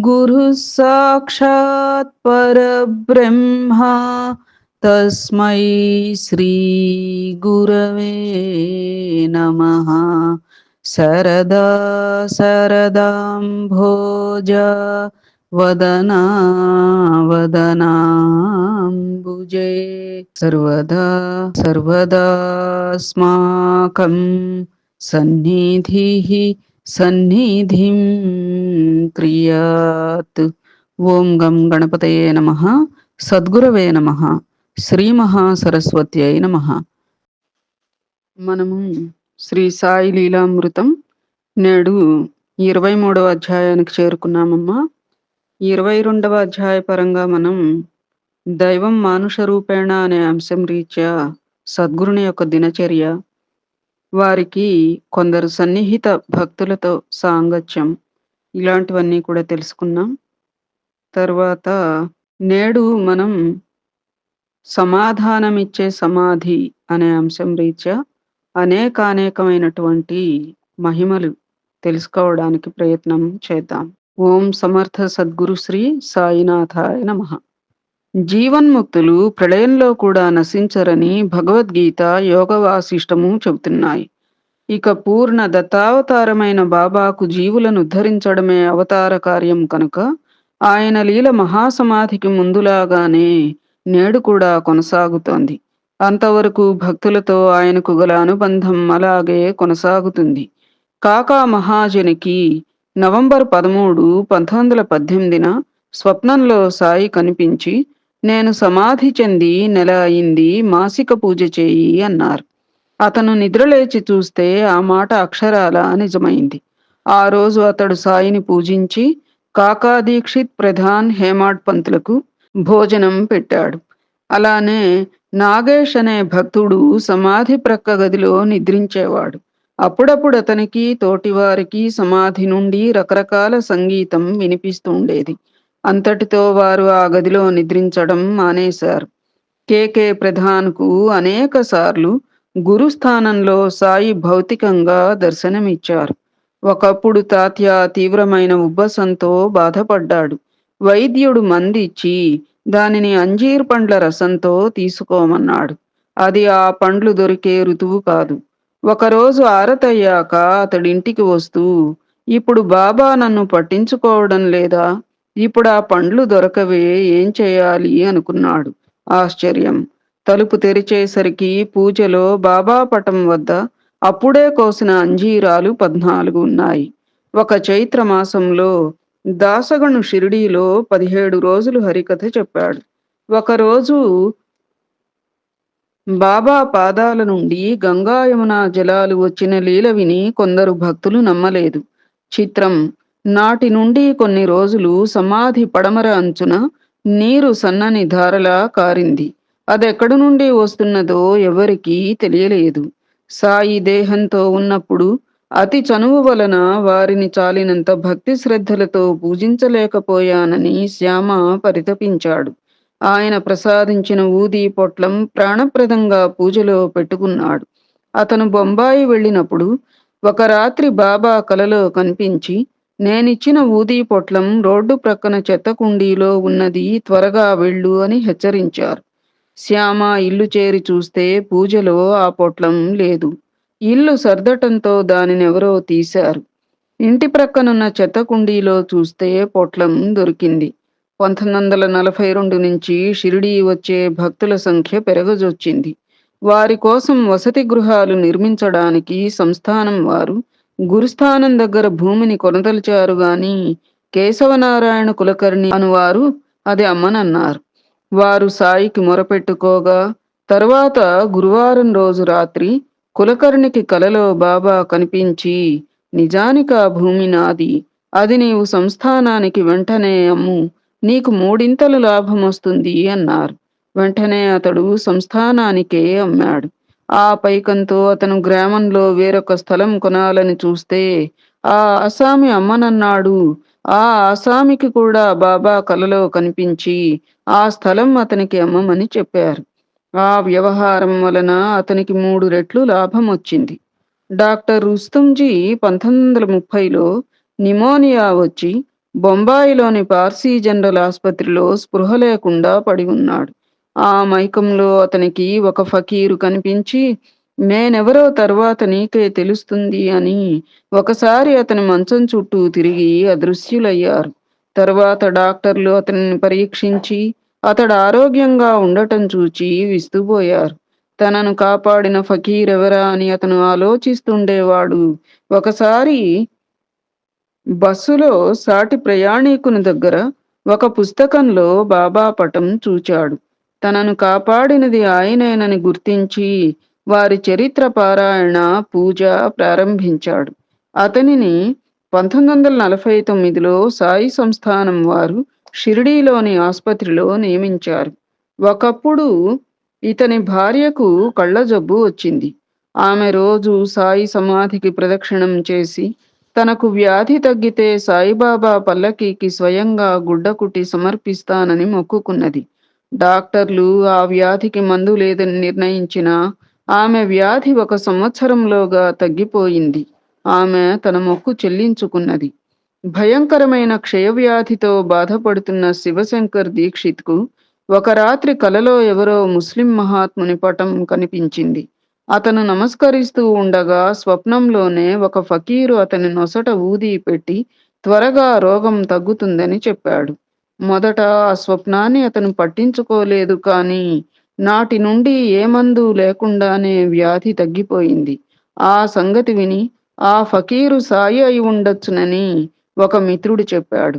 गुरु साक्षात पर साक्षात् परब्रह्मा श्री श्रीगुरवे नम। सरदा सरदाम्भोज वदना वदनाम्बुजे सर्वदा सर्वदास्माकं सन्निधिः सन्निधिम् క్రియాత్ ఓం గం గణపతయే నమ. సద్గురవే నమ. శ్రీ మహాసరస్వత్యై నమ. మనము శ్రీ సాయి లీలామృతం నేడు ఇరవై మూడవ అధ్యాయానికి చేరుకున్నామమ్మా. ఇరవై రెండవ అధ్యాయ పరంగా మనం దైవం మానుష రూపేణ అనే అంశం రీత్యా సద్గురుని యొక్క దినచర్య వారికి కొందరు సన్నిహిత భక్తులతో సాంగత్యం ఇలాంటివన్నీ కూడా తెలుసుకున్నాం తర్వాత నేడు మనం సమాధానమిచ్చే సమాధి అనే అంశం రీత్యా అనేకానేకమైనటువంటి మహిమలు తెలుసుకోవడానికి ప్రయత్నం చేద్దాం. ఓం సమర్థ సద్గురు శ్రీ సాయినాథాయ నమ. జీవన్ముక్తులు ప్రళయంలో కూడా నశించరని భగవద్గీత యోగ వాసిష్టము చెబుతున్నాయి. ఇక పూర్ణ దత్తావతారమైన బాబాకు జీవులను ఉద్ధరించడమే అవతార కార్యం కనుక ఆయన లీల మహాసమాధికి ముందులాగానే నేడు కూడా కొనసాగుతోంది. అంతవరకు భక్తులతో ఆయనకు గల అనుబంధం అలాగే కొనసాగుతుంది. కాకా మహాజనికి నవంబర్ పదమూడు పంతొమ్మిది వందల పద్దెనిమిదిన స్వప్నంలో సాయి కనిపించి నేను సమాధి చెంది నెల అయింది మాసిక పూజ చేయి అన్నారు. అతను నిద్రలేచి చూస్తే ఆ మాట అక్షరాల నిజమైంది. ఆ రోజు అతడు సాయిని పూజించి కాకా దీక్షిత్ ప్రధాన్ హేమాడ్ పంతులకు భోజనం పెట్టాడు. అలానే నాగేష్ అనే భక్తుడు సమాధి ప్రక్క గదిలో నిద్రించేవాడు. అప్పుడప్పుడు అతనికి తోటివారికి సమాధి నుండి రకరకాల సంగీతం వినిపిస్తుండేది. అంతటితో వారు ఆ గదిలో నిద్రించడం మానేశారు. కేకే ప్రధాన్కు అనేక సార్లు గురుస్థానంలో సాయి భౌతికంగా దర్శనమిచ్చారు. ఒకప్పుడు తాత్య తీవ్రమైన ఉబ్బసంతో బాధపడ్డాడు. వైద్యుడు మందిచ్చి దానిని అంజీర్ పండ్ల రసంతో తీసుకోమన్నాడు. అది ఆ పండ్లు దొరికే ఋతువు కాదు. ఒకరోజు ఆరతయ్యాక అతడింటికి వస్తూ ఇప్పుడు బాబా నన్ను పట్టించుకోవడం లేదా? ఇప్పుడు ఆ పండ్లు దొరకవే ఏం చేయాలి? అనుకున్నాడు. ఆశ్చర్యం. తలుపు తెరిచేసరికి పూజలో బాబా పటం వద్ద అప్పుడే కోసిన అంజీరాలు పద్నాలుగు ఉన్నాయి. ఒక చైత్ర మాసంలో దాసగణు షిరిడీలో పదిహేడు రోజులు హరికథ చెప్పాడు. ఒకరోజు బాబా పాదాల నుండి గంగా యమున జలాలు వచ్చిన లీల విని కొందరు భక్తులు నమ్మలేదు. చిత్రం నాటి నుండి కొన్ని రోజులు సమాధి పడమర అంచున నీరు సన్నని ధారలా కారింది. అదెక్కడి నుండి వస్తున్నదో ఎవరికీ తెలియలేదు. సాయి దేహంతో ఉన్నప్పుడు అతి చనువు వలన వారిని చాలినంత భక్తి శ్రద్ధలతో పూజించలేకపోయానని శ్యామ పరితపించాడు. ఆయన ప్రసాదించిన ఊది పొట్లం ప్రాణప్రదంగా పూజలో పెట్టుకున్నాడు. అతను బొంబాయి వెళ్ళినప్పుడు ఒక రాత్రి బాబా కలలో కనిపించి నేనిచ్చిన ఊదీ పొట్లం రోడ్డు ప్రక్కన చెత్త కుండీలో ఉన్నది త్వరగా వెళ్ళు అని హెచ్చరించారు. శ్యామ ఇల్లు చేరి చూస్తే పూజలో ఆ పొట్లం లేదు. ఇల్లు సర్దటంతో దానినెవరో తీశారు. ఇంటి ప్రక్కనున్న చెత్త కుండీలో చూస్తే పొట్లం దొరికింది. పంతొమ్మిది వందల నలభై రెండు నుంచి షిరిడీ వచ్చే భక్తుల సంఖ్య పెరగజొచ్చింది. వారి కోసం వసతి గృహాలు నిర్మించడానికి సంస్థానం వారు గురుస్థానం దగ్గర భూమిని కొనదలిచారు గాని కేశవనారాయణ కులకర్ణి అనువారు అది అమ్మనన్నారు. వారు సాయికి మొరపెట్టుకోగా తరువాత గురువారం రోజు రాత్రి కులకర్ణికి కలలో బాబా కనిపించి నిజానికి ఆ భూమి నాది అది నీవు సంస్థానానికి వెంటనే అమ్ము నీకు మూడింతలు లాభం వస్తుంది అన్నారు. వెంటనే అతడు సంస్థానానికే అమ్మాడు. ఆ పైకంతో అతను గ్రామంలో వేరొక స్థలం కొనాలని చూస్తే ఆ అసామి అమ్మనన్నాడు ఆ ఆసామికి కూడా బాబా కలలో కనిపించి ఆ స్థలం అతనికి అమ్మమని చెప్పారు. ఆ వ్యవహారం వలన అతనికి మూడు రెట్లు లాభం వచ్చింది. డాక్టర్ రుస్తుంజీ పంతొమ్మిది వందల ముప్పైలో నిమోనియా వచ్చి బొంబాయిలోని పార్సీ జనరల్ ఆసుపత్రిలో స్పృహ లేకుండా పడి ఉన్నాడు. ఆ మైకంలో అతనికి ఒక ఫకీరు కనిపించి నేనెవరో తర్వాత నీకే తెలుస్తుంది అని ఒకసారి అతని మంచం చుట్టూ తిరిగి అదృశ్యులయ్యారు. తర్వాత డాక్టర్లు అతనిని పరీక్షించి అతడు ఆరోగ్యంగా ఉండటం చూచి విస్తుపోయారు. తనను కాపాడిన ఫకీర్ ఎవరా అని అతను ఆలోచిస్తుండేవాడు. ఒకసారి బస్సులో సాటి ప్రయాణికుని దగ్గర ఒక పుస్తకంలో బాబా పటం చూచాడు. తనను కాపాడినది ఆయనేనని గుర్తించి వారి చరిత్ర పారాయణ పూజ ప్రారంభించాడు. అతనిని పంతొమ్మిది వందల నలభై తొమ్మిదిలో సాయి సంస్థానం వారు షిరిడీలోని ఆసుపత్రిలో నియమించారు. ఒకప్పుడు ఇతని భార్యకు కళ్ళ జబ్బు వచ్చింది. ఆమె రోజు సాయి సమాధికి ప్రదక్షిణం చేసి తనకు వ్యాధి తగ్గితే సాయిబాబా పల్లకీకి స్వయంగా గుడ్డకుటి సమర్పిస్తానని మొక్కుకున్నది. డాక్టర్లు ఆ వ్యాధికి మందు లేదని నిర్ణయించిన ఆమె వ్యాధి ఒక సంవత్సరంలోగా తగ్గిపోయింది. ఆమె తన మొక్కు చెల్లించుకున్నది. భయంకరమైన క్షయవ్యాధితో బాధపడుతున్న శివశంకర్ దీక్షిత్కు ఒక రాత్రి కలలో ఎవరో ముస్లిం మహాత్ముని పటం కనిపించింది. అతను నమస్కరిస్తూ ఉండగా స్వప్నంలోనే ఒక ఫకీరు అతని నొసట ఊది పెట్టి త్వరగా రోగం తగ్గుతుందని చెప్పాడు. మొదట ఆ స్వప్నాన్ని అతను పట్టించుకోలేదు కానీ నాటి నుండి ఏ మందు లేకుండానే వ్యాధి తగ్గిపోయింది. ఆ సంగతి విని ఆ ఫకీరు సాయి అయి ఉండొచ్చునని ఒక మిత్రుడు చెప్పాడు.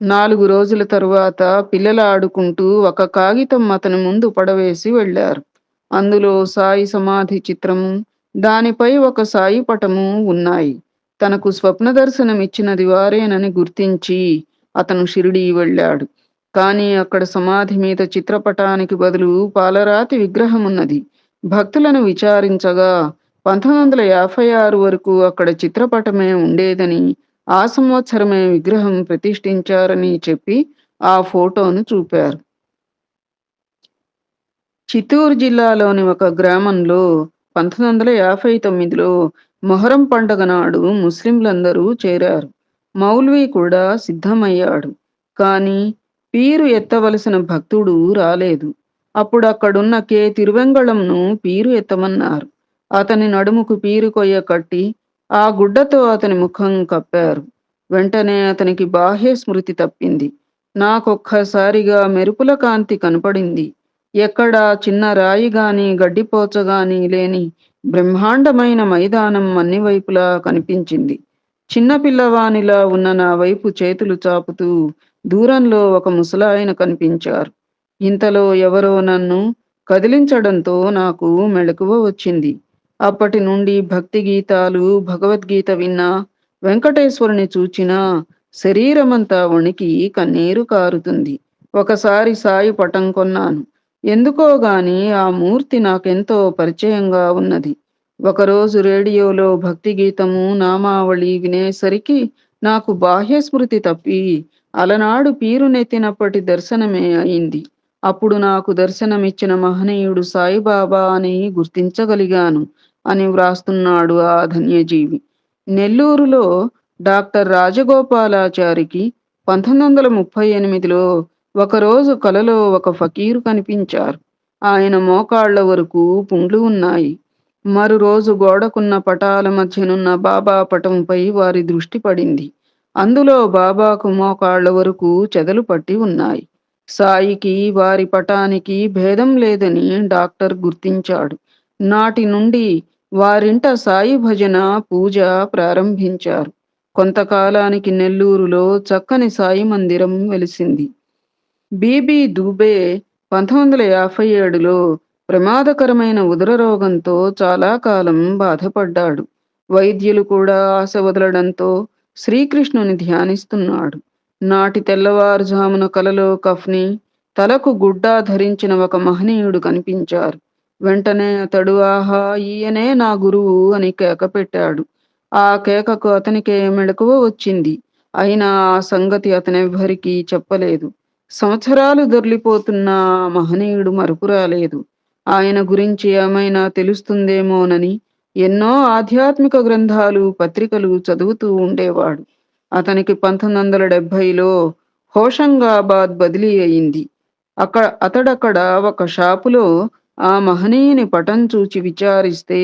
నాలుగు రోజుల తరువాత పిల్లలు ఆడుకుంటూ ఒక కాగితం అతని ముందు పడవేసి వెళ్ళారు అందులో సాయి సమాధి చిత్రము దానిపై ఒక సాయి పటము ఉన్నాయి. తనకు స్వప్న దర్శనం ఇచ్చినది వారేనని గుర్తించి అతను షిరిడీ వెళ్ళాడు. కానీ అక్కడ సమాధి మీద చిత్రపటానికి బదులు పాలరాతి విగ్రహం ఉన్నది భక్తులను విచారించగా పంతొమ్మిది వందల యాభై ఆరు వరకు అక్కడ చిత్రపటమే ఉండేదని ఆ సంవత్సరమే విగ్రహం ప్రతిష్ఠించారని చెప్పి ఆ ఫోటోను చూపారు. చిత్తూరు జిల్లాలోని ఒక గ్రామంలో పంతొమ్మిది వందల యాభై తొమ్మిదిలో మొహరం పండగ నాడు ముస్లింలందరూ చేరారు. మౌల్వీ కూడా సిద్ధమయ్యాడు. కానీ పీరు ఎత్తవలసిన భక్తుడు రాలేదు. అప్పుడు అక్కడున్న కే తిరువెంగళంను పీరు ఎత్తమన్నారు. అతని నడుముకు పీరు కొయ్య కట్టి ఆ గుడ్డతో అతని ముఖం కప్పారు. వెంటనే అతనికి బాహ్య స్మృతి తప్పింది. నాకొక్కసారిగా మెరుపుల కాంతి కనపడింది. ఎక్కడా చిన్న రాయి గాని గడ్డిపోచగాని లేని బ్రహ్మాండమైన మైదానం అన్ని వైపులా కనిపించింది. చిన్న పిల్లవానిలా ఉన్న నా వైపు చేతులు చాపుతూ దూరంలో ఒక ముసలాయన కనిపించారు. ఇంతలో ఎవరో నన్ను కదిలించడంతో నాకు మెళకువ వచ్చింది. అప్పటి నుండి భక్తి గీతాలు భగవద్గీత విన్నా వెంకటేశ్వరుని చూచినా శరీరమంతా వణికి కన్నీరు కారుతుంది. ఒకసారి సాయి పటం కొన్నాను. ఎందుకో గాని ఆ మూర్తి నాకెంతో పరిచయంగా ఉన్నది. ఒకరోజు రేడియోలో భక్తి గీతము నామావళి వినేసరికి నాకు బాహ్య స్మృతి తప్పి అలనాడు పీరునెత్తినప్పటి దర్శనమే అయింది. అప్పుడు నాకు దర్శనమిచ్చిన మహనీయుడు సాయిబాబా అని గుర్తించగలిగాను అని వ్రాస్తున్నాడు ఆ ధన్యజీవి. నెల్లూరులో డాక్టర్ రాజగోపాలాచారికి పంతొమ్మిది వందల ముప్పై ఎనిమిదిలో ఒకరోజు కలలో ఒక ఫకీరు కనిపించారు. ఆయన మోకాళ్ళ వరకు పుండ్లు ఉన్నాయి. మరు రోజు గోడకున్న పటాల మధ్యనున్న బాబా పటంపై వారి దృష్టి పడింది. అందులో బాబాకు మోకాళ్ళ వరకు చెదలు పట్టి ఉన్నాయి. సాయికి వారి పటానికి భేదం లేదని డాక్టర్ గుర్తించాడు. నాటి నుండి వారింట సాయి భజన పూజ ప్రారంభించారు. కొంతకాలానికి నెల్లూరులో చక్కని సాయి మందిరం వెలిసింది. బీబీ దూబే పంతొమ్మిది వందల యాభై ఏడులో ప్రమాదకరమైన ఉదర రోగంతో చాలా కాలం బాధపడ్డాడు. వైద్యులు కూడా ఆశ వదలడంతో శ్రీకృష్ణుని ధ్యానిస్తున్నాడు. నాటి తెల్లవారుజామున కలలో కఫ్ని తలకు గుడ్డా ధరించిన ఒక మహనీయుడు కనిపించారు. వెంటనే అతడు ఆహా ఈయనే నా గురువు అని కేక పెట్టాడు. ఆ కేకకు అతనికే మెళకువ వచ్చింది. అయినా ఆ సంగతి అతనెవ్వరికీ చెప్పలేదు. సంవత్సరాలు దొర్లిపోతున్న మహనీయుడు మరుపు రాలేదు. ఆయన గురించి ఏమైనా తెలుస్తుందేమోనని ఎన్నో ఆధ్యాత్మిక గ్రంథాలు పత్రికలు చదువుతూ ఉండేవాడు. అతనికి పంతొమ్మిది వందల డెబ్భైలో హోషంగాబాద్ బదిలీ అయింది. అక్కడ అతడక్కడ ఒక షాపులో ఆ మహనీయుని పటం చూచి విచారిస్తే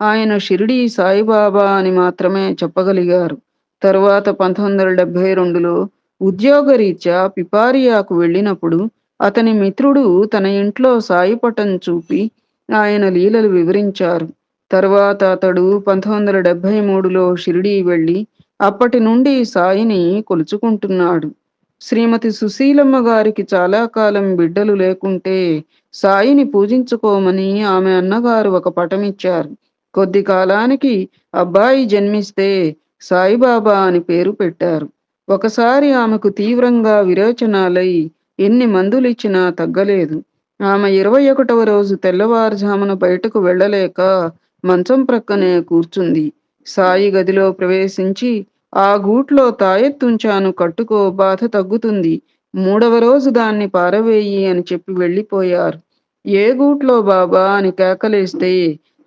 ఆయన షిరిడీ సాయిబాబా అని మాత్రమే చెప్పగలిగారు. తరువాత పంతొమ్మిది వందల డెబ్బై రెండులో ఉద్యోగరీత్యా పిపారియాకు వెళ్ళినప్పుడు అతని మిత్రుడు తన ఇంట్లో సాయి పటం చూపి ఆయన లీలలు వివరించారు. తర్వాత అతడు పంతొమ్మిది వందల డెబ్బై మూడులో షిరిడీ వెళ్ళి అప్పటి నుండి సాయిని కొలుచుకుంటున్నాడు. శ్రీమతి సుశీలమ్మ గారికి చాలా కాలం బిడ్డలు లేకుంటే సాయిని పూజించుకోమని ఆమె అన్నగారు ఒక పటమిచ్చారు. కొద్ది కాలానికి అబ్బాయి జన్మిస్తే సాయిబాబా అని పేరు పెట్టారు. ఒకసారి ఆమెకు తీవ్రంగా విరోచనాలై ఎన్ని మందులిచ్చినా తగ్గలేదు. ఆమె ఇరవై ఒకటవ రోజు తెల్లవారుజామున బయటకు వెళ్ళలేక మంచం ప్రక్కనే కూర్చుంది. సాయి గదిలో ప్రవేశించి ఆ గూట్లో తాయెత్తుంచాను కట్టుకో బాధ తగ్గుతుంది. మూడవ రోజు దాన్ని పారవేయి అని చెప్పి వెళ్ళిపోయారు. ఏ గూట్లో బాబా అని కేకలేస్తే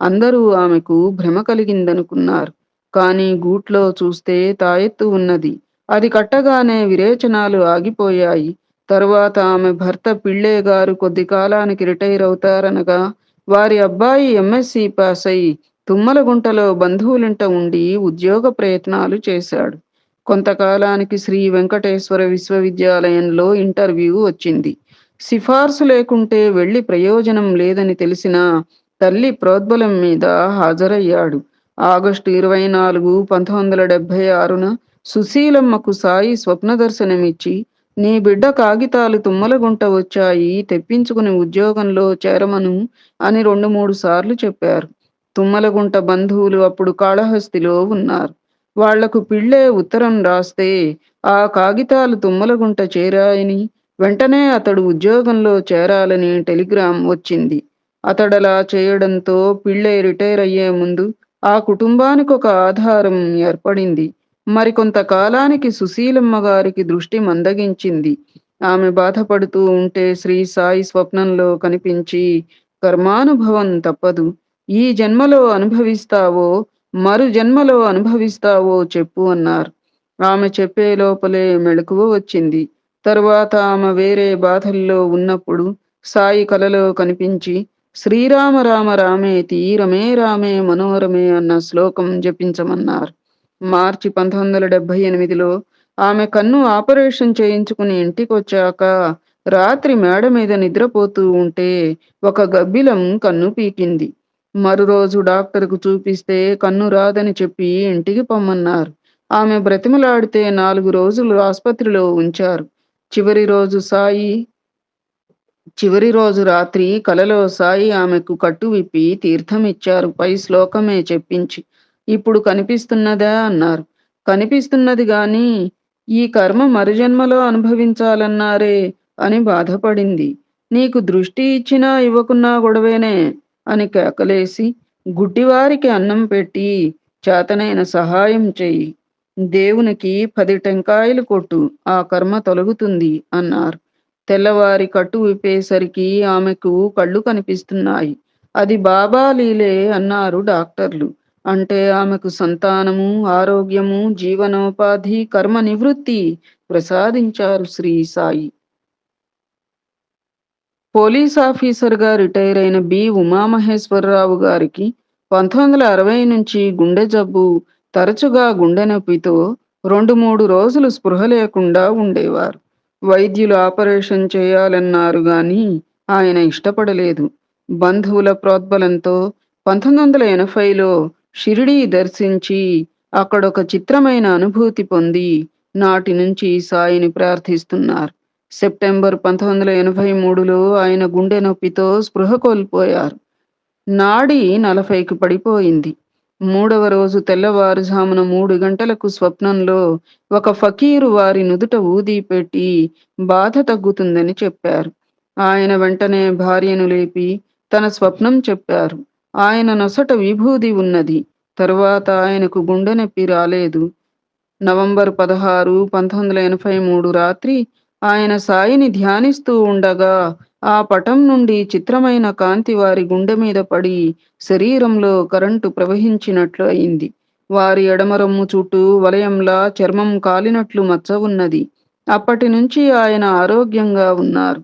అందరూ ఆమెకు భ్రమ కలిగిందనుకున్నారు. కానీ గూట్లో చూస్తే తాయెత్తు ఉన్నది. అది కట్టగానే విరేచనాలు ఆగిపోయాయి. తరువాత ఆమె భర్త పిళ్ళే గారు కొద్ది కాలానికి రిటైర్ అవుతారనగా వారి అబ్బాయి ఎంఎస్సి పాస్ అయి తుమ్మలగుంటలో బంధువులింట ఉండి ఉద్యోగ ప్రయత్నాలు చేశాడు. కొంతకాలానికి శ్రీ వెంకటేశ్వర విశ్వవిద్యాలయంలో ఇంటర్వ్యూ వచ్చింది. సిఫార్సు లేకుంటే వెళ్ళి ప్రయోజనం లేదని తెలిసిన తల్లి ప్రోద్బలం మీద హాజరయ్యాడు. ఆగస్టు ఇరవై నాలుగు పంతొమ్మిది వందల డెబ్బై ఆరున సుశీలమ్మకు సాయి స్వప్న దర్శనమిచ్చి నీ బిడ్డ కాగితాలు తుమ్మలగుంట వచ్చాయి తెప్పించుకుని ఉద్యోగంలో చేరమను అని రెండు మూడు సార్లు చెప్పారు. తుమ్మలగుంట బంధువులు అప్పుడు కాళహస్తిలో ఉన్నారు. వాళ్ళకు పిళ్ళే ఉత్తరం రాస్తే ఆ కాగితాలు తుమ్మలగుంట చేరాయని వెంటనే అతడు ఉద్యోగంలో చేరాలని టెలిగ్రామ్ వచ్చింది. అతడలా చేయడంతో పిళ్ళే రిటైర్ అయ్యే ముందు ఆ కుటుంబానికి ఒక ఆధారం ఏర్పడింది. మరికొంతకాలానికి సుశీలమ్మ గారికి దృష్టి మందగించింది. ఆమె బాధపడుతూ ఉంటే శ్రీ సాయి స్వప్నంలో కనిపించి కర్మానుభవం తప్పదు. ఈ జన్మలో అనుభవిస్తావో మరు జన్మలో అనుభవిస్తావో చెప్పు అన్నారు. ఆమె చెప్పే లోపలే మెళకువ వచ్చింది. తరువాత ఆమె వేరే బాధల్లో ఉన్నప్పుడు సాయి కలలో కనిపించి శ్రీరామ రామ రామే తీరమే రామే మనోరమే అన్న శ్లోకం జపించమన్నారు. మార్చి పంతొమ్మిది వందల డెబ్బై ఎనిమిదిలో ఆమె కన్ను ఆపరేషన్ చేయించుకుని ఇంటికొచ్చాక రాత్రి మేడ మీద నిద్రపోతూ ఉంటే ఒక గబ్బిలం కన్ను పీకింది. మరురోజు డాక్టర్కు చూపిస్తే కన్ను రాదని చెప్పి ఇంటికి పొమ్మన్నారు. ఆమె బ్రతిమలాడితే నాలుగు రోజులు ఆసుపత్రిలో ఉంచారు. చివరి రోజు సాయి చివరి రోజు రాత్రి కలలో సాయి ఆమెకు కట్టు విప్పి తీర్థం ఇచ్చారు. పై శ్లోకమే చెప్పించి ఇప్పుడు కనిపిస్తున్నదా? అన్నారు. కనిపిస్తున్నది గాని ఈ కర్మ మరుజన్మలో అనుభవించాలన్నారే అని బాధపడింది. నీకు దృష్టి ఇచ్చినా ఇవ్వకున్నా గొడవేనే అని కేకలేసి గుడ్డివారికి అన్నం పెట్టి చేతనైన సహాయం చెయ్యి. దేవునికి పది టెంకాయలు కొట్టు ఆ కర్మ తొలగుతుంది అన్నారు. తెల్లవారి కట్టు విప్పేసరికి ఆమెకు కళ్ళు కనిపిస్తున్నాయి. అది బాబా లీలే అన్నారు డాక్టర్లు. అంటే ఆమెకు సంతానము ఆరోగ్యము జీవనోపాధి కర్మ నివృత్తి ప్రసాదించారు శ్రీ సాయి. పోలీస్ ఆఫీసర్గా రిటైర్ అయిన బి. ఉమామహేశ్వరరావు గారికి పంతొమ్మిది వందల అరవై నుంచి గుండె జబ్బు తరచుగా గుండె నొప్పితో రెండు మూడు రోజులు స్పృహ లేకుండా ఉండేవారు. వైద్యులు ఆపరేషన్ చేయాలన్నారు గాని ఆయన ఇష్టపడలేదు. బంధువుల ప్రోద్బలంతో పంతొమ్మిది వందల ఎనభైలో షిరిడీ దర్శించి అక్కడొక చిత్రమైన అనుభూతి పొంది నాటి నుంచి సాయిని ప్రార్థిస్తున్నారు. సెప్టెంబర్ పంతొమ్మిది వందల ఎనభై మూడులో ఆయన గుండె నొప్పితో స్పృహ కోల్పోయారు. నాడి నలభైకి పడిపోయింది. మూడవ రోజు తెల్లవారుజామున మూడు గంటలకు స్వప్నంలో ఒక ఫకీరు వారి నుదుట ఊది పెట్టి బాధ తగ్గుతుందని చెప్పారు. ఆయన వెంటనే భార్యను లేపి తన స్వప్నం చెప్పారు. ఆయన నొసట విభూది ఉన్నది. తరువాత ఆయనకు గుండె నొప్పి రాలేదు. నవంబర్ పదహారు పంతొమ్మిది వందల ఎనభై మూడు రాత్రి ఆయన సాయిని ధ్యానిస్తూ ఉండగా ఆ పటం నుండి చిత్రమైన కాంతి వారి గుండె మీద పడి శరీరంలో కరెంటు ప్రవహించినట్లు అయింది. వారి ఎడమరొమ్ము చుట్టూ వలయంలా చర్మం కాలినట్లు మచ్చ ఉన్నది. అప్పటి నుంచి ఆయన ఆరోగ్యంగా ఉన్నారు.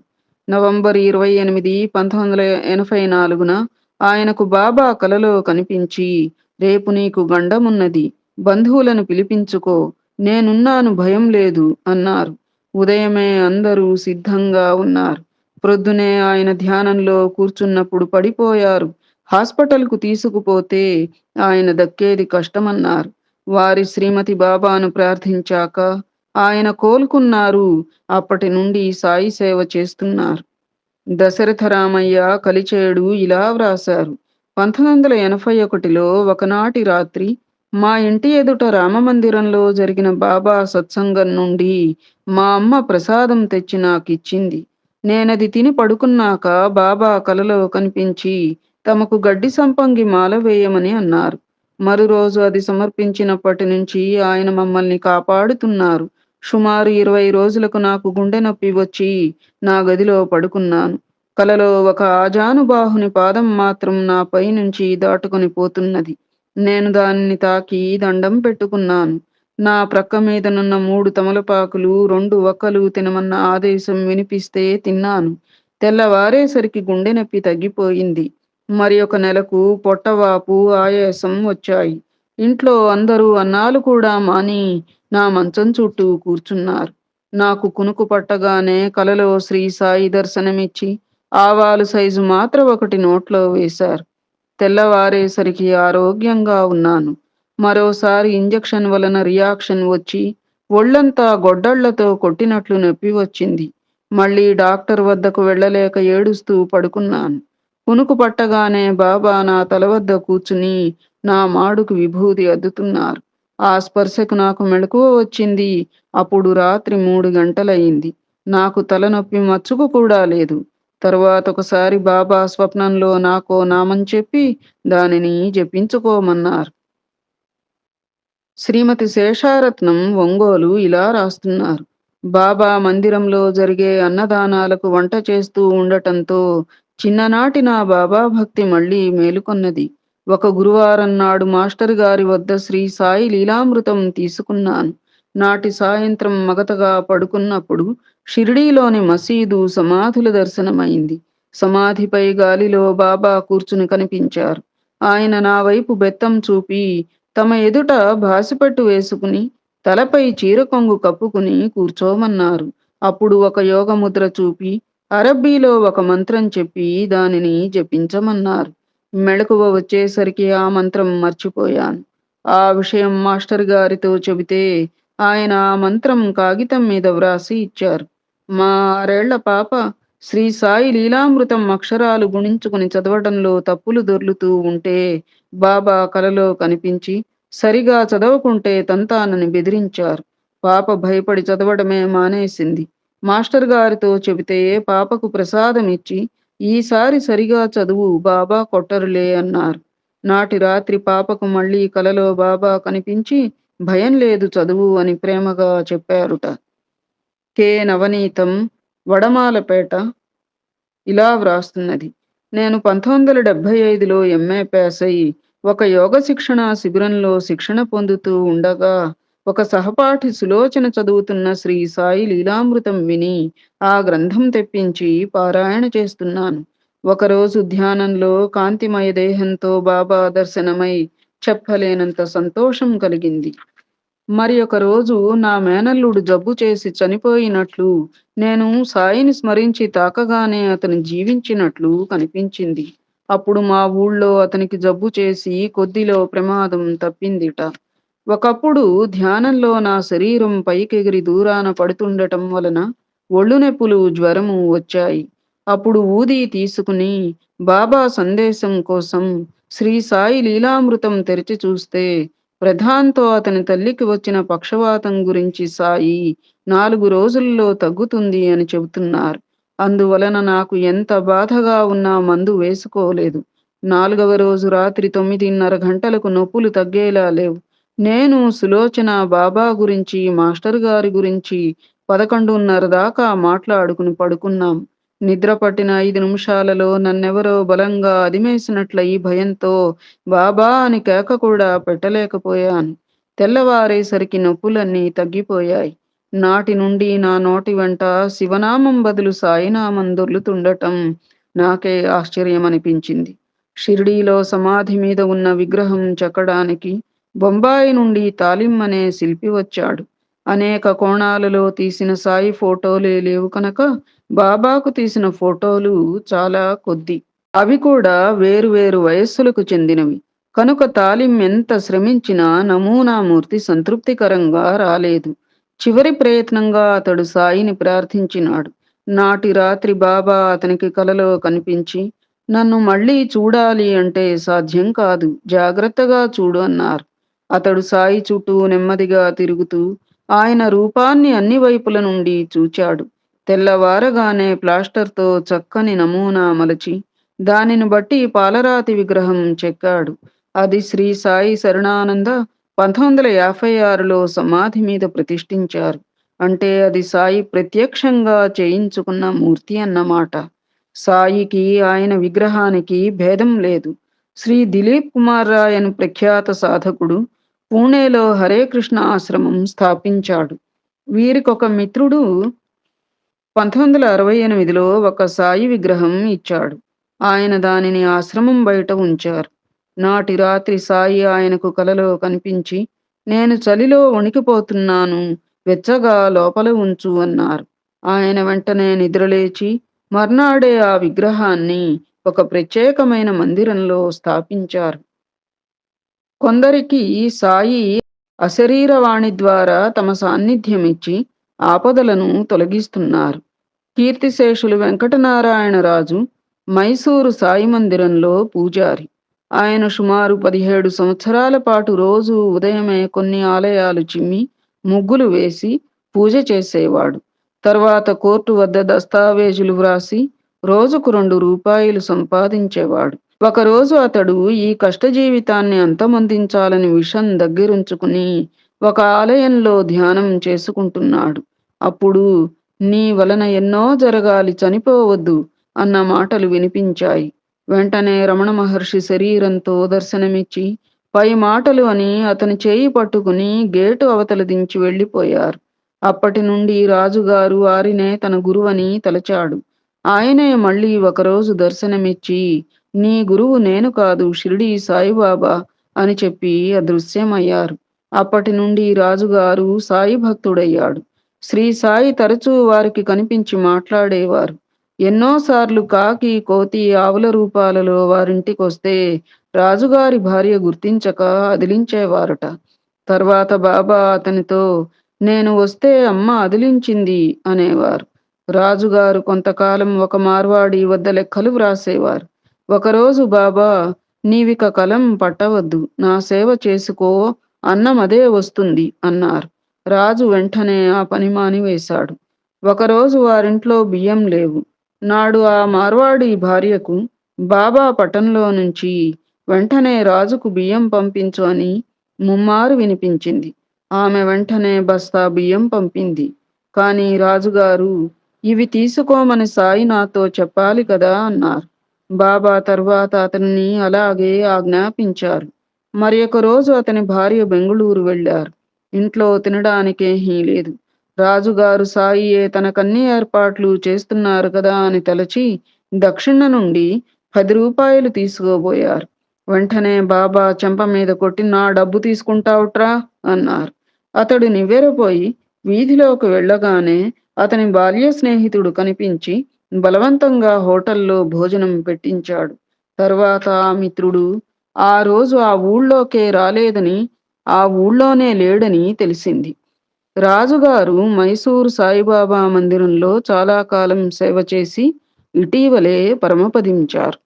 నవంబర్ ఇరవై ఎనిమిది పంతొమ్మిది వందల ఎనభై నాలుగున ఆయనకు బాబా కలలో కనిపించి రేపు నీకు గండమున్నది. బంధువులను పిలిపించుకో నేనున్నాను భయం లేదు అన్నారు. ఉదయమే అందరూ సిద్ధంగా ఉన్నారు. ప్రొద్దునే ఆయన ధ్యానంలో కూర్చున్నప్పుడు పడిపోయారు. హాస్పిటల్కు తీసుకుపోతే ఆయన దక్కేది కష్టమన్నారు. వారి శ్రీమతి బాబాను ప్రార్థించాక ఆయన కోలుకున్నారు. అప్పటి నుండి సాయి సేవ చేస్తున్నారు. దశరథ రామయ్య కలిచేడు ఇలా వ్రాశారు. పంతొమ్మిది వందల ఎనభై ఒకటిలో ఒకనాటి రాత్రి మా ఇంటి ఎదుట రామమందిరంలో జరిగిన బాబా సత్సంగం నుండి మా అమ్మ ప్రసాదం తెచ్చి నాకిచ్చింది. నేనది తిని పడుకున్నాక బాబా కలలో కనిపించి తమకు గడ్డి సంపంగి మాల వేయమని అన్నారు. మరు రోజు అది సమర్పించినప్పటి నుంచి ఆయన మమ్మల్ని కాపాడుతున్నారు. సుమారు ఇరవై రోజులకు నాకు గుండె నొప్పి వచ్చి నా గదిలో పడుకున్నాను. కలలో ఒక ఆజానుబాహుని పాదం మాత్రం నా పై నుంచి దాటుకొని పోతున్నది. నేను దానిని తాకి దండం పెట్టుకున్నాను. నా ప్రక్క మీదనున్న మూడు తమలపాకులు రెండు ఒక్కలు తినమన్న ఆదేశం వినిపిస్తే తిన్నాను. తెల్లవారేసరికి గుండె నొప్పి తగ్గిపోయింది. మరి ఒక నెలకు పొట్టవాపు ఆయాసం వచ్చాయి. ఇంట్లో అందరూ అన్నాలు కూడా మాని నా మంచం చుట్టూ కూర్చున్నారు. నాకు కునుకు పట్టగానే కలలో శ్రీ సాయి దర్శనమిచ్చి ఆవాలు సైజు మాత్రం ఒకటి నోట్లో వేశారు. తెల్లవారేసరికి ఆరోగ్యంగా ఉన్నాను. మరోసారి ఇంజెక్షన్ వలన రియాక్షన్ వచ్చి ఒళ్ళంతా గొడ్డళ్ళతో కొట్టినట్లు నొప్పి వచ్చింది. మళ్ళీ డాక్టర్ వద్దకు వెళ్ళలేక ఏడుస్తూ పడుకున్నాను. కునుకు పట్టగానే బాబా నా తల వద్ద కూర్చుని నా మాడుకు విభూది అద్దుతున్నారు. ఆ స్పర్శకు నాకు మెళకువ వచ్చింది. అప్పుడు రాత్రి మూడు గంటలయింది. నాకు తలనొప్పి మచ్చుకు కూడా లేదు. తర్వాత ఒకసారి బాబా స్వప్నంలో నాకో నామని చెప్పి దానిని జపించుకోమన్నారు. శ్రీమతి శేషారత్నం ఒంగోలు ఇలా రాస్తున్నారు. బాబా మందిరంలో జరిగే అన్నదానాలకు వంట చేస్తూ ఉండటంతో చిన్ననాటి నా బాబా భక్తి మళ్ళీ మేలుకొన్నది. ఒక గురువారం నాడు మాస్టర్ గారి వద్ద శ్రీ సాయి లీలామృతం తీసుకున్నాను. నాటి సాయంత్రం మగతగా పడుకున్నప్పుడు షిరిడీలోని మసీదు సమాధుల దర్శనమైంది. సమాధిపై గాలిలో బాబా కూర్చుని కనిపించారు. ఆయన నా వైపు బెత్తం చూపి తమ ఎదుట భాసిపట్టు వేసుకుని తలపై చీరకొంగు కప్పుకుని కూర్చోమన్నారు. అప్పుడు ఒక యోగ ముద్ర చూపి అరబ్బీలో ఒక మంత్రం చెప్పి దానిని జపించమన్నారు. మెళకువ వచ్చేసరికి ఆ మంత్రం మర్చిపోయాను. ఆ విషయం మాస్టర్ గారితో చెబితే ఆయన ఆ మంత్రం కాగితం మీద వ్రాసి ఇచ్చారు. మా ఆరేళ్ళ పాప శ్రీ సాయి లీలామృతం అక్షరాలు గుణించుకుని చదవడంలో తప్పులు దొర్లుతూ ఉంటే బాబా కలలో కనిపించి సరిగా చదవకుంటే తంతానని బెదిరించారు. పాప భయపడి చదవడమే మానేసింది. మాస్టర్ గారితో చెబితే పాపకు ప్రసాదం ఇచ్చి ఈసారి సరిగా చదువు బాబా కొట్టరులే అన్నారు. నాటి రాత్రి పాపకు మళ్ళీ కలలో బాబా కనిపించి భయం లేదు చదువు అని ప్రేమగా చెప్పారుట. కే. నవనీతం వడమాలపేట ఇలా వ్రాస్తున్నది. నేను పంతొమ్మిది వందల డెబ్బై ఐదులో ఎంఏ పాస్ అయి ఒక యోగ శిక్షణ శిబిరంలో శిక్షణ పొందుతూ ఉండగా ఒక సహపాఠి సులోచన చదువుతున్న శ్రీ సాయి లీలామృతం విని ఆ గ్రంథం తెప్పించి పారాయణ చేస్తున్నాను. ఒకరోజు ధ్యానంలో కాంతిమయ దేహంతో బాబా దర్శనమై చెప్పలేనంత సంతోషం కలిగింది. మరి ఒక రోజు నా మేనల్లుడు జబ్బు చేసి చనిపోయినట్లు నేను సాయిని స్మరించి తాకగానే అతను జీవించినట్లు కనిపించింది. అప్పుడు మా ఊళ్ళో అతనికి జబ్బు చేసి కొద్దిలో ప్రమాదం తప్పిందిట. ఒకప్పుడు ధ్యానంలో నా శరీరం పైకెగిరి దూరాన పడుతుండటం వలన ఒళ్ళు నొప్పులు జ్వరము వచ్చాయి. అప్పుడు ఊది తీసుకుని బాబా సందేశం కోసం శ్రీ సాయి లీలామృతం తెరిచి చూస్తే ప్రధాన్తో అతని తల్లికి వచ్చిన పక్షవాతం గురించి సాయి నాలుగు రోజుల్లో తగ్గుతుంది అని చెబుతున్నారు. అందువలన నాకు ఎంత బాధగా ఉన్నా మందు వేసుకోలేదు. నాలుగవ రోజు రాత్రి తొమ్మిదిన్నర గంటలకు నొప్పులు తగ్గేలా లేవు. నేను సులోచన బాబా గురించి మాస్టర్ గారి గురించి పదకొండున్నర దాకా మాట్లాడుకుని పడుకున్నాం. నిద్ర పట్టిన ఐదు నిమిషాలలో నన్నెవరో బలంగా అదిమేసినట్లయి భయంతో బాబా అని కేక కూడా పెట్టలేకపోయాను. తెల్లవారేసరికి నొప్పులన్నీ తగ్గిపోయాయి. నాటి నుండి నా నోటి వెంట శివనామం బదులు సాయినామం దొర్లుతుండటం నాకే ఆశ్చర్యం అనిపించింది షిరిడీలో సమాధి మీద ఉన్న విగ్రహం చెక్కడానికి బొంబాయి నుండి తాలిం అనే శిల్పి వచ్చాడు. అనేక కోణాలలో తీసిన సాయి ఫోటోలే లేవు కనుక బాబాకు తీసిన ఫోటోలు చాలా కొద్ది. అవి కూడా వేరు వేరు వయస్సులకు చెందినవి. కనుక తాలిం ఎంత శ్రమించినా నమూనామూర్తి సంతృప్తికరంగా రాలేదు. చివరి ప్రయత్నంగా అతడు సాయిని ప్రార్థించినాడు. నాటి రాత్రి బాబా అతనికి కలలో కనిపించి నన్ను మళ్ళీ చూడాలి అంటే సాధ్యం కాదు జాగ్రత్తగా చూడు అన్నారు. అతడు సాయి చుట్టూ నెమ్మదిగా తిరుగుతూ ఆయన రూపాన్ని అన్ని వైపుల నుండి చూచాడు. తెల్లవారగానే ప్లాస్టర్తో చక్కని నమూనా మలచి దానిని బట్టి పాలరాతి విగ్రహం చెక్కాడు. అది శ్రీ సాయి శరణానంద పంతొమ్మిది వందల యాభై ఆరులో సమాధి మీద ప్రతిష్ఠించారు. అంటే అది సాయి ప్రత్యక్షంగా చేయించుకున్న మూర్తి అన్నమాట. సాయికి ఆయన విగ్రహానికి భేదం లేదు. శ్రీ దిలీప్ కుమార్ రాయను ప్రఖ్యాత సాధకుడు పూణేలో హరే కృష్ణ ఆశ్రమం స్థాపించాడు. వీరికొక మిత్రుడు పంతొమ్మిది వందల అరవై ఎనిమిదిలో ఒక సాయి విగ్రహం ఇచ్చాడు. ఆయన దానిని ఆశ్రమం బయట ఉంచారు. నాటి రాత్రి సాయి ఆయనకు కలలో కనిపించి నేను చలిలో వణికిపోతున్నాను వెచ్చగా లోపల ఉంచు అన్నారు. ఆయన వెంటనే నిద్రలేచి మర్నాడే ఆ విగ్రహాన్ని ఒక ప్రత్యేకమైన మందిరంలో స్థాపించారు. కొందరికి సాయి అశరీరవాణి ద్వారా తమ సాన్నిధ్యం ఇచ్చి ఆపదలను తొలగిస్తున్నారు. కీర్తిశేషులు వెంకటనారాయణరాజు మైసూరు సాయి మందిరంలో పూజారి. ఆయన సుమారు పదిహేడు సంవత్సరాల పాటు రోజు ఉదయమే కొన్ని ఆలయాలు చిమ్మి ముగ్గులు వేసి పూజ చేసేవాడు. తర్వాత కోర్టు వద్ద దస్తావేజులు వ్రాసి రోజుకు రెండు రూపాయలు సంపాదించేవాడు. ఒకరోజు అతడు ఈ కష్ట జీవితాన్ని అంతమొందించాలని విషం దగ్గరుంచుకుని ఒక ఆలయంలో ధ్యానం చేసుకుంటున్నాడు. అప్పుడు నీ వలన ఎన్నో జరగాలి చనిపోవద్దు అన్న మాటలు వినిపించాయి. వెంటనే రమణ మహర్షి శరీరంతో దర్శనమిచ్చి పై మాటలు అని అతని చేయి పట్టుకుని గేటు అవతల దించి వెళ్ళిపోయారు. అప్పటి నుండి రాజుగారు వారినే తన గురువని తలచాడు. ఆయనే మళ్ళీ ఒకరోజు దర్శనమిచ్చి నీ గురువు నేను కాదు షిరిడి సాయిబాబా అని చెప్పి అదృశ్యమయ్యారు. అప్పటి నుండి రాజుగారు సాయి భక్తుడయ్యాడు. శ్రీ సాయి తరచూ వారికి కనిపించి మాట్లాడేవారు. ఎన్నోసార్లు కాకి కోతి ఆవుల రూపాలలో వారింటికొస్తే రాజుగారి భార్య గుర్తించక అదిలించేవారట. తర్వాత బాబా అతనితో నేను వస్తే అమ్మ అదిలించింది అనేవారు. రాజుగారు కొంతకాలం ఒక మార్వాడి వద్ద లెక్కలు వ్రాసేవారు. ఒకరోజు బాబా నీవిక కలం పట్టవద్దు నా సేవ చేసుకో అన్నం అదే వస్తుంది అన్నారు. రాజు వెంటనే ఆ పని మానివేశాడు. ఒకరోజు వారింట్లో బియ్యం లేవు. నాడు ఆ మార్వాడి భార్యకు బాబా పటంలో నుంచి వెంటనే రాజుకు బియ్యం పంపించు అని ముమ్మారు వినిపించింది. ఆమె వెంటనే బస్తా బియ్యం పంపింది. కానీ రాజుగారు ఇవి తీసుకోమని సాయి నాతో చెప్పాలి కదా అన్నారు. బాబా తర్వాత అతన్ని అలాగే ఆజ్ఞాపించారు. మరి ఒక రోజు అతని భార్య బెంగుళూరు వెళ్ళారు. ఇంట్లో తినడానికేమీ లేదు. రాజుగారు సాయియే తనకన్ని ఏర్పాట్లు చేస్తున్నారు కదా అని తలచి దక్షిణ నుండి పది రూపాయలు తీసుకోబోయారు. వెంటనే బాబా చెంప మీద కొట్టి నా డబ్బు తీసుకుంటావుట్రా అన్నారు. అతడు నివ్వెరపోయి వీధిలోకి వెళ్ళగానే అతని బాల్య స్నేహితుడు కనిపించి బలవంతంగా హోటల్లో భోజనం పెట్టించాడు. తర్వాత ఆ మిత్రుడు ఆ రోజు ఆ ఊళ్ళోకే రాలేదని ఆ ఊళ్ళోనే లేడని తెలిసింది. రాజుగారు మైసూరు సాయిబాబా మందిరంలో చాలా కాలం సేవ చేసి ఇటీవలే పరమపదించారు.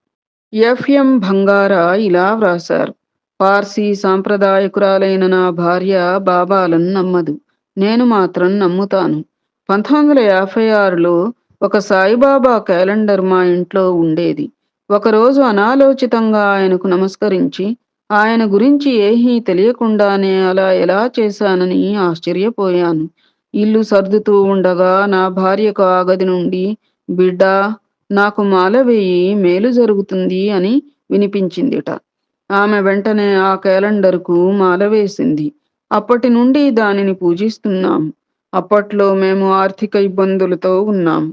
ఎఫ్ఎం బంగారా ఇలా వ్రాశారు. పార్సీ సాంప్రదాయకురాలైన నా భార్య బాబాలను నమ్మదు. నేను మాత్రం నమ్ముతాను. పంతొమ్మిది వందల యాభై ఆరులో ఒక సాయిబాబా క్యాలెండర్ మా ఇంట్లో ఉండేది. ఒకరోజు అనాలోచితంగా ఆయనకు నమస్కరించి ఆయన గురించి ఏమీ తెలియకుండానే అలా ఎలా చేశానని ఆశ్చర్యపోయాను. ఇల్లు సర్దుతూ ఉండగా నా భార్యకు ఆ గది నుండి బిడ్డ నాకు మాల వేయి మేలు జరుగుతుంది అని వినిపించిందిట. ఆమె వెంటనే ఆ క్యాలెండర్కు మాల వేసింది. అప్పటి నుండి దానిని పూజిస్తున్నాం. అప్పట్లో మేము ఆర్థిక ఇబ్బందులతో ఉన్నాం.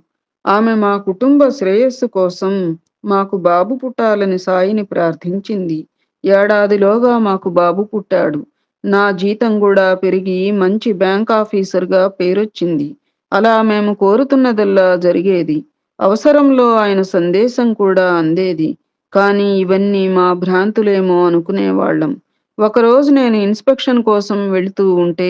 ఆమె మా కుటుంబ శ్రేయస్సు కోసం మాకు బాబు పుట్టాలని సాయిని ప్రార్థించింది. ఏడాదిలోగా మాకు బాబు పుట్టాడు. నా జీతం కూడా పెరిగి మంచి బ్యాంక్ ఆఫీసర్గా పేరొచ్చింది. అలా మేము కోరుతున్నదల్లా జరిగేది. అవసరంలో ఆయన సందేశం కూడా అందేది. కానీ ఇవన్నీ మా భ్రాంతులేమో అనుకునేవాళ్ళం. ఒకరోజు నేను ఇన్స్పెక్షన్ కోసం వెళుతూ ఉంటే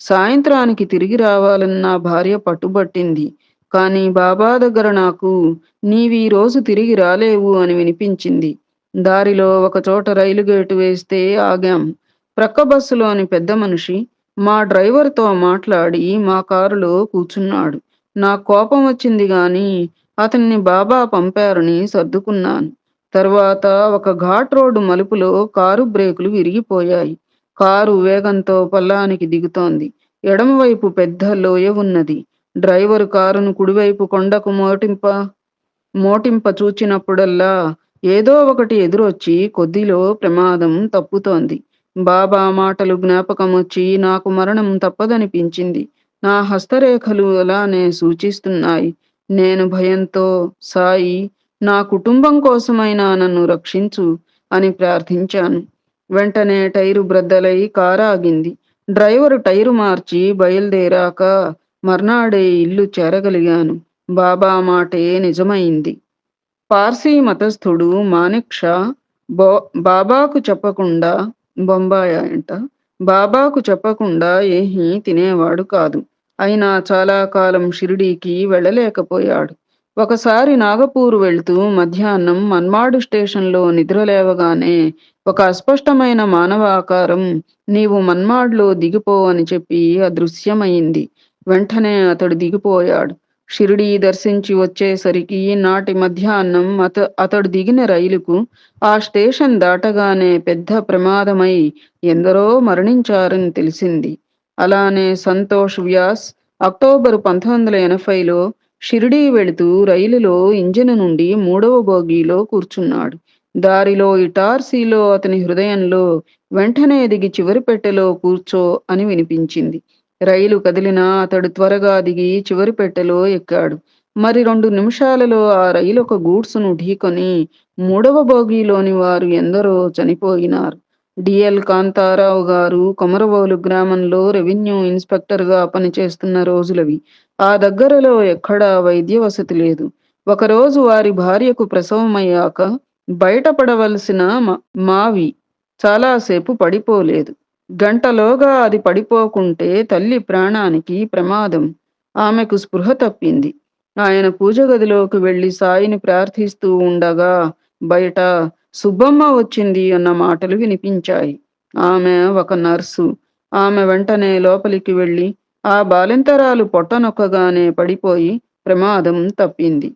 సాయంత్రానికి తిరిగి రావాలని నా భార్య పట్టుబట్టింది. కానీ బాబా దగ్గర నాకు నీవీ రోజు తిరిగి రాలేవు అని వినిపించింది. దారిలో ఒక చోట రైలు గేటు వేస్తే ఆగాం. ప్రక్క బస్సులోని పెద్ద మనిషి మా డ్రైవర్తో మాట్లాడి మా కారులో కూర్చున్నాడు. నా కోపం వచ్చింది గాని అతన్ని బాబా పంపారని సర్దుకున్నాను. తర్వాత ఒక ఘాట్ రోడ్డు మలుపులో కారు బ్రేకులు విరిగిపోయాయి. కారు వేగంతో పల్లానికి దిగుతోంది. ఎడమవైపు పెద్ద లోయ ఉన్నది. డ్రైవరు కారును కుడివైపు కొండకు మోటింప మోటింప చూచినప్పుడల్లా ఏదో ఒకటి ఎదురొచ్చి కొద్దిలో ప్రమాదం తప్పుతోంది. బాబా మాటలు జ్ఞాపకం వచ్చి నాకు మరణం తప్పదనిపించింది. నా హస్తరేఖలు అలానే సూచిస్తున్నాయి. నేను భయంతో సాయి నా కుటుంబం కోసమైనా నన్ను రక్షించు అని ప్రార్థించాను. వెంటనే టైరు బ్రద్దలై కారు ఆగింది డ్రైవరు టైరు మార్చి బయలుదేరాక మర్నాడే ఇల్లు చేరగలిగాను. బాబా మాటే నిజమైంది. పార్సీ మతస్థుడు మానిక్ షా బో బాబాకు చెప్పకుండా బొంబాయి అంట బాబాకు చెప్పకుండా ఏహీ తినేవాడు కాదు. అయినా చాలా కాలం షిరిడీకి వెళ్ళలేకపోయాడు. ఒకసారి నాగపూర్ వెళ్తూ మధ్యాహ్నం మన్మాడు స్టేషన్లో నిద్రలేవగానే ఒక అస్పష్టమైన మానవాకారం నీవు మన్మాడ్లో దిగిపో అని చెప్పి అదృశ్యమైంది. వెంటనే అతడు దిగిపోయాడు. షిరిడీ దర్శించి వచ్చేసరికి నాటి మధ్యాహ్నం అత అతడు దిగిన రైలుకు ఆ స్టేషన్ దాటగానే పెద్ద ప్రమాదమై ఎందరో మరణించారని తెలిసింది. అలానే సంతోష్ వ్యాస్ అక్టోబర్ పంతొమ్మిది వందల ఎనభైలో షిరిడీ వెళుతూ రైలులో ఇంజిన్ నుండి మూడవ బోగీలో కూర్చున్నాడు. దారిలో ఇటార్సీలో అతని హృదయంలో వెంటనే దిగి చివరి పెట్టెలో కూర్చో అని వినిపించింది. రైలు కదిలినా అతడు త్వరగా దిగి చివరి పెట్టెలో ఎక్కాడు. మరి రెండు నిమిషాలలో ఆ రైలు ఒక గూడ్సును ఢీకొని మూడవ బోగీలోని వారు ఎందరో చనిపోయినారు. డిఎల్ కాంతారావు గారు కొమరవోలు గ్రామంలో రెవెన్యూ ఇన్స్పెక్టర్గా పనిచేస్తున్న రోజులవి. ఆ దగ్గరలో ఎక్కడా వైద్య వసతి లేదు. ఒకరోజు వారి భార్యకు ప్రసవమయ్యాక బయటపడవలసిన మావి చాలాసేపు పడిపోలేదు. గంటలోగా అది పడిపోకుంటే తల్లి ప్రాణానికి ప్రమాదం. ఆమెకు స్పృహ తప్పింది. ఆయన పూజ గదిలోకి వెళ్ళి సాయిని ప్రార్థిస్తూ ఉండగా బయట సుబ్బమ్మ వచ్చింది అన్న మాటలు వినిపించాయి. ఆమె ఒక నర్సు. ఆమె వెంటనే లోపలికి వెళ్ళి ఆ బాలింతరాలు పొట్టనొక్కగానే పడిపోయి ప్రమాదం తప్పింది.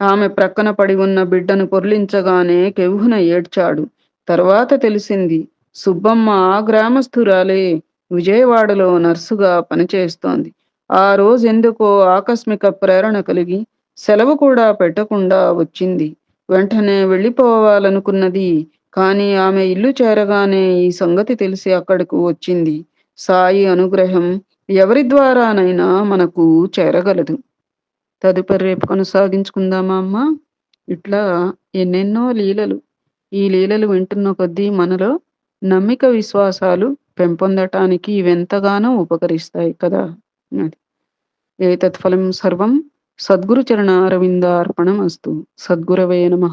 ఆమె ప్రక్కన పడి ఉన్న బిడ్డను పొర్లించగానే కెవ్వున ఏడ్చాడు. తర్వాత తెలిసింది సుబ్బమ్మ ఆ విజయవాడలో నర్సుగా పనిచేస్తోంది. ఆ రోజు ఎందుకో ఆకస్మిక ప్రేరణ కలిగి సెలవు కూడా పెట్టకుండా వచ్చింది. వెంటనే వెళ్ళిపోవాలనుకున్నది. కానీ ఆమె ఇల్లు చేరగానే ఈ సంగతి తెలిసి అక్కడకు వచ్చింది. సాయి అనుగ్రహం ఎవరి ద్వారానైనా మనకు చేరగలదు. తదుపరి రేపు కొనసాగించుకుందామా అమ్మ? ఇట్లా ఎన్నెన్నో లీలలు. ఈ లీలలు వింటున్న కొద్దీ మనలో నమ్మిక విశ్వాసాలు పెంపొందటానికి ఇవెంతగానో ఉపకరిస్తాయి కదా? ఏ తత్ఫలం సర్వం సద్గురు చరణ అరవిందార్పణం అస్తు సద్గురవే నమ.